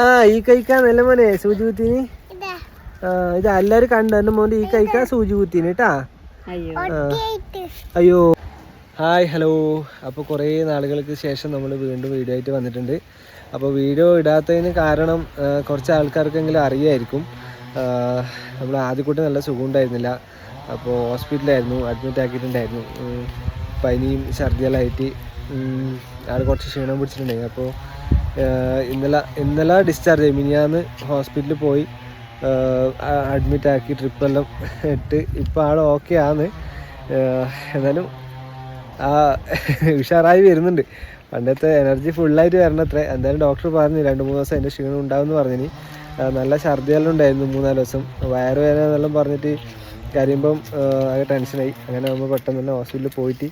ആ ഈ കൈക്കാന്നല്ലേ മോനെ സൂചി കുത്തിന് ഇതാ. ആ ഇത് എല്ലാരും കണ്ടു? എന്റെ മോന്റെ ഈ കഴിക്കാൻ സൂചി കുത്തിന് കേട്ടാ? അയ്യോ. അയ്യോ. Hi hello. അപ്പോൾ കുറേ നാളുകൾക്ക് ശേഷം നമ്മൾ വീണ്ടും വീഡിയോ ആയിട്ട് വന്നിട്ടുണ്ട്. അപ്പോൾ വീഡിയോ ഇടാത്തതിന് കാരണം കുറച്ച് ആൾക്കാർക്കെങ്കിലും അറിയായിരിക്കും. നമ്മൾ ആദ്യക്കൂട്ട് നല്ല സുഖം ഉണ്ടായിരുന്നില്ല. അപ്പോൾ ഹോസ്പിറ്റലായിരുന്നു അഡ്മിറ്റ് ആക്കിയിട്ടുണ്ടായിരുന്നു. പനിയും ഛർദിയെല്ലാം ആയിട്ട്. ആൾ കുറച്ച് ക്ഷീണം പിടിച്ചിട്ടുണ്ടായിരുന്നു. അപ്പോൾ ഇന്നലെ ഇന്നലെ ഡിസ്ചാർജ് ആയി. മിനിയാന്ന് ഹോസ്പിറ്റലിൽ പോയി. അഡ്മിറ്റ് ആക്കി ട്രിപ്പെല്ലാം ഇട്ട്. ഇപ്പോൾ ആൾ ഓക്കെ ആണ്. എന്നാലും ആ ഉഷാറായി വരുന്നുണ്ട്. പണ്ടത്തെ എനർജി ഫുള്ളായിട്ട് വരണത്രേ. എന്തായാലും ഡോക്ടർ പറഞ്ഞു രണ്ട് മൂന്ന് ദിവസം അതിന്റെ ക്ഷീണം ഉണ്ടാവുമെന്ന് പറഞ്ഞിനി. നല്ല ഛർദിയെല്ലാം ഉണ്ടായിരുന്നു മൂന്നാൽ ദിവസം. വയറുവേദന എന്നെല്ലാം പറഞ്ഞിട്ട് കരയുമ്പം ആകെ ടെൻഷനായി അങ്ങനെ നമ്മൾ പെട്ടെന്ന് തന്നെ ഹോസ്പിറ്റലിൽ പോയിട്ട്.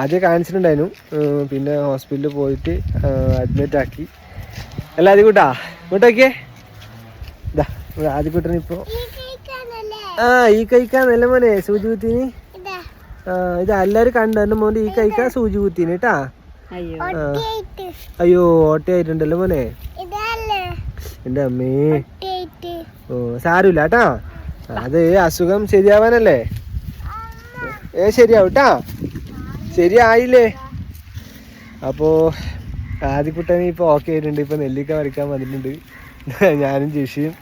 ആദ്യം കാണിച്ചിട്ടുണ്ടായിരുന്നു. പിന്നെ ഹോസ്പിറ്റലിൽ പോയിട്ട് അഡ്മിറ്റ് ആക്കി. അല്ല ആദ്യക്കൂട്ടാ കൂട്ടാ ഇങ്ങോട്ടേക്കേ ഇതാ ആദ്യക്കൂട്ടന് കഴിക്കാനല്ലേ ആ ഈ കൈക്കാന്നല്ലേ മോനെ സൂചി കുത്തിന്? ഇതാ. ആ ഇത് എല്ലാരും കണ്ടു. എന്റെ മോന്റെ ഈ കഴിക്കാൻ സൂചി കുത്തിന് കേട്ടാ? അയ്യോ. ഓട്ടയായിട്ടുണ്ടല്ലോ മോനെ. എന്റെ അമ്മേ. ഓ സാരമില്ല കേട്ടാ. അത് അസുഖം ശരിയാവാനല്ലേ? ഏ ശരിയാവും കേട്ടാ. ശരിയായില്ലേ? അപ്പോ ആദ്യക്കുട്ടന് ഇപ്പൊ ഓക്കെ ആയിട്ടുണ്ട്. ഇപ്പൊ നെല്ലിക്ക വരയ്ക്കാൻ വന്നിട്ടുണ്ട്. ഞാനും ജിഷിയും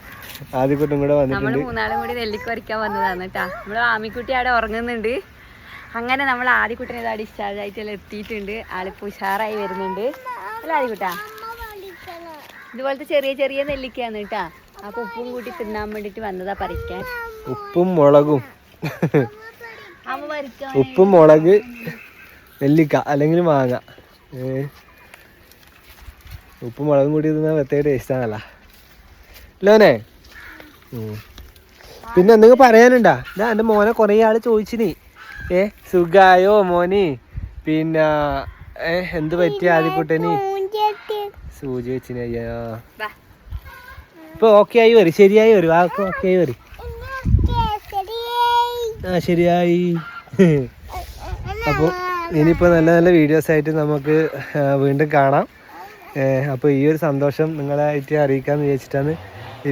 ആദ്യക്കുട്ടും കൂടെ വന്നിട്ടുണ്ട്. മൂന്നാളും കൂടി നെല്ലിക്ക വരയ്ക്കാൻ വന്നതാണ് കേട്ടോ നമ്മൾ ആമിക്കുട്ടി അവിടെ ഉറങ്ങുന്നുണ്ട്. അങ്ങനെ നമ്മൾ ആദ്യക്കുട്ടനെ ഇതാ ഡിസ്ചാർജ് ആയിട്ടെല്ലാം എത്തിയിട്ടുണ്ട്. ആളിപ്പോ ഉഷാറായി വരുന്നുണ്ട്. അല്ല ആദ്യക്കുട്ടാ ഇതുപോലത്തെ ചെറിയ ചെറിയ നെല്ലിക്കയാണ് കേട്ടാ അപ്പൊ ഉപ്പും കൂട്ടി തിന്നാൻ വേണ്ടിട്ട് വന്നതാ പറിക്കാൻ. ഉപ്പും മുളകും. ഉപ്പും മുളക് നെല്ലിക്ക അല്ലെങ്കിൽ മാങ്ങ. ഏ. ഉപ്പും മുളകും കൂടി തിന്നാൽ പ്രത്യേക ടേസ്റ്റ് ആണല്ല. ലോനെ? പിന്നെ എന്തെങ്കിലും പറയാനുണ്ടാ? ഞാൻ എന്റെ മോനെ കുറേ ആൾ ചോദിച്ചിനി. ഏ സുഖായോ മോനി? പിന്നെ ഏ എന്ത് പറ്റിയ ആദ്യക്കുട്ടനി സൂചി വെച്ചിന് അയ്യാ. ഇപ്പൊ ഓക്കെ ആയി വരും ശരിയായി വരും ആ ഓക്കെ ആയി വരും. ആ ശരിയായി. അപ്പോൾ ഇനിയിപ്പോൾ നല്ല നല്ല വീഡിയോസ് ആയിട്ട് നമുക്ക് വീണ്ടും കാണാം. അപ്പോൾ ഈ ഒരു സന്തോഷം നിങ്ങളായിട്ട് അറിയിക്കാമെന്ന് വിചാരിച്ചിട്ടാണ്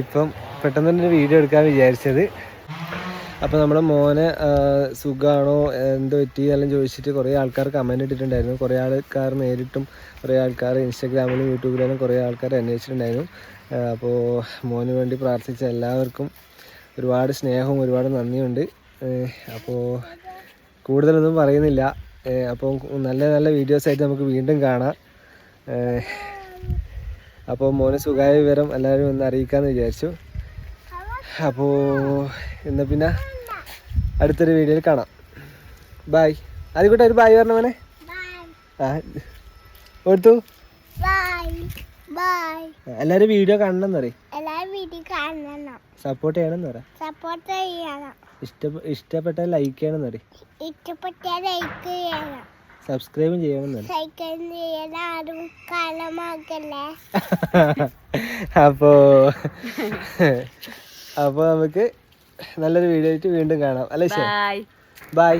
ഇപ്പം പെട്ടെന്ന് തന്നെ ഒരു വീഡിയോ എടുക്കാൻ വിചാരിച്ചത്. അപ്പോൾ നമ്മുടെ മോനെ സുഖമാണോ എന്ത് പറ്റി? എല്ലാം ചോദിച്ചിട്ട് കുറേ ആൾക്കാർ കമന്റ് ഇട്ടിട്ടുണ്ടായിരുന്നു. കുറേ ആൾക്കാർ നേരിട്ടും കുറേ ആൾക്കാർ ഇൻസ്റ്റാഗ്രാമിലും യൂട്യൂബിലും കുറേ ആൾക്കാർ അന്വേഷിച്ചിട്ടുണ്ടായിരുന്നു. അപ്പോൾ മോന് വേണ്ടി പ്രാർത്ഥിച്ച എല്ലാവർക്കും ഒരുപാട് സ്നേഹവും ഒരുപാട് നന്ദിയുണ്ട്. അപ്പോൾ കൂടുതലൊന്നും പറയുന്നില്ല. അപ്പോൾ നല്ല നല്ല വീഡിയോസ് ആയിട്ട് നമുക്ക് വീണ്ടും കാണാം. അപ്പോൾ മോന് സുഖമായ വിവരം എല്ലാവരും ഒന്ന് അറിയിക്കാമെന്ന് വിചാരിച്ചു. അപ്പോൾ എന്നാൽ പിന്നെ അടുത്തൊരു വീഡിയോയിൽ കാണാം. ബായ് അതിക്കൂട്ടെ ഒരു ബായ് പറഞ്ഞ മോനെ. ആ ഓർത്തു? എല്ലാവരും വീഡിയോ കാണണം പറയും. സപ്പോർട്ട് ചെയ്യണം പറ. സപ്പോർട്ട് ചെയ്യണം. ഇഷ്ടപ്പെട്ട ലൈക്ക് ചെയ്യണം പറയും. ഇഷ്ടപ്പെട്ട ലൈക്ക് ചെയ്യണം. സബ്സ്ക്രൈബും ചെയ്യണം അപ്പോ അപ്പോ നമുക്ക് നല്ലൊരു വീഡിയോ ആയിട്ട് വീണ്ടും കാണാം. അല്ലേ ബൈ